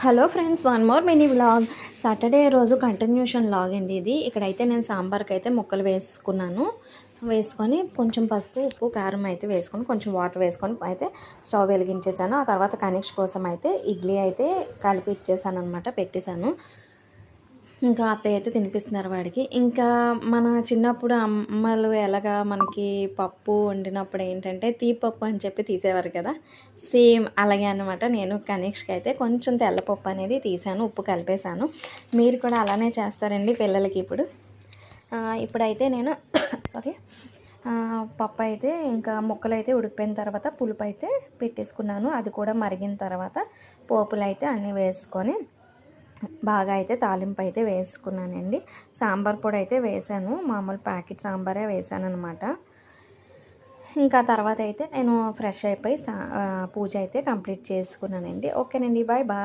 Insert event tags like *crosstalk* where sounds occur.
Hello friends one more mini vlog. Saturday రోజు continuation log అండి ఇది. ఇక్కడైతే నేను సాంబార్కి అయితే ముక్కలు వేసుకున్నాను. వేసుకొని కొంచెం పసుపు ఉప్పు కారం అయితే వేసుకొని కొంచెం వాటర్ వేసుకొని అయితే స్టవ్ వెలిగించేసాను ఆ తర్వాత కనెక్ట్ కోసం అయితే ఇడ్లీ అయితే కలిపి ఇచ్చేసాను అనమాట పెట్టేశాను. ఇంకా అత్తయ్య అయితే తినిపిస్తున్నారు వాడికి. ఇంకా మన చిన్నప్పుడు అమ్మలు ఎలాగా మనకి పప్పు వండినప్పుడు ఏంటంటే తీపప్పు అని చెప్పి తీసేవారు కదా. సేమ్ అలాగే అనమాట నేను కనీష్కి అయితే కొంచెం తెల్లపప్పు అనేది తీసాను ఉప్పు కలిపేశాను. మీరు కూడా అలానే చేస్తారండి పిల్లలకి ఇప్పుడు. ఇప్పుడైతే నేను *coughs* సారీ పప్పు అయితే ఇంకా ముక్కలు అయితే ఉడికిపోయిన తర్వాత పులుపు అయితే పెట్టేసుకున్నాను. అది కూడా మరిగిన తర్వాత పోపులు అయితే అన్నీ వేసుకొని బాగా అయితే తాలింపు అయితే వేసుకున్నానండి. సాంబార్ పొడి అయితే వేసాను మామూలు ప్యాకెట్ సాంబారే వేసాను అనమాట ఇంకా తర్వాత అయితే నేను ఫ్రెష్ అయిపోయి సా- పూజ అయితే కంప్లీట్ చేసుకున్నానండి. ఓకేనండి బాయ్ బాయ్.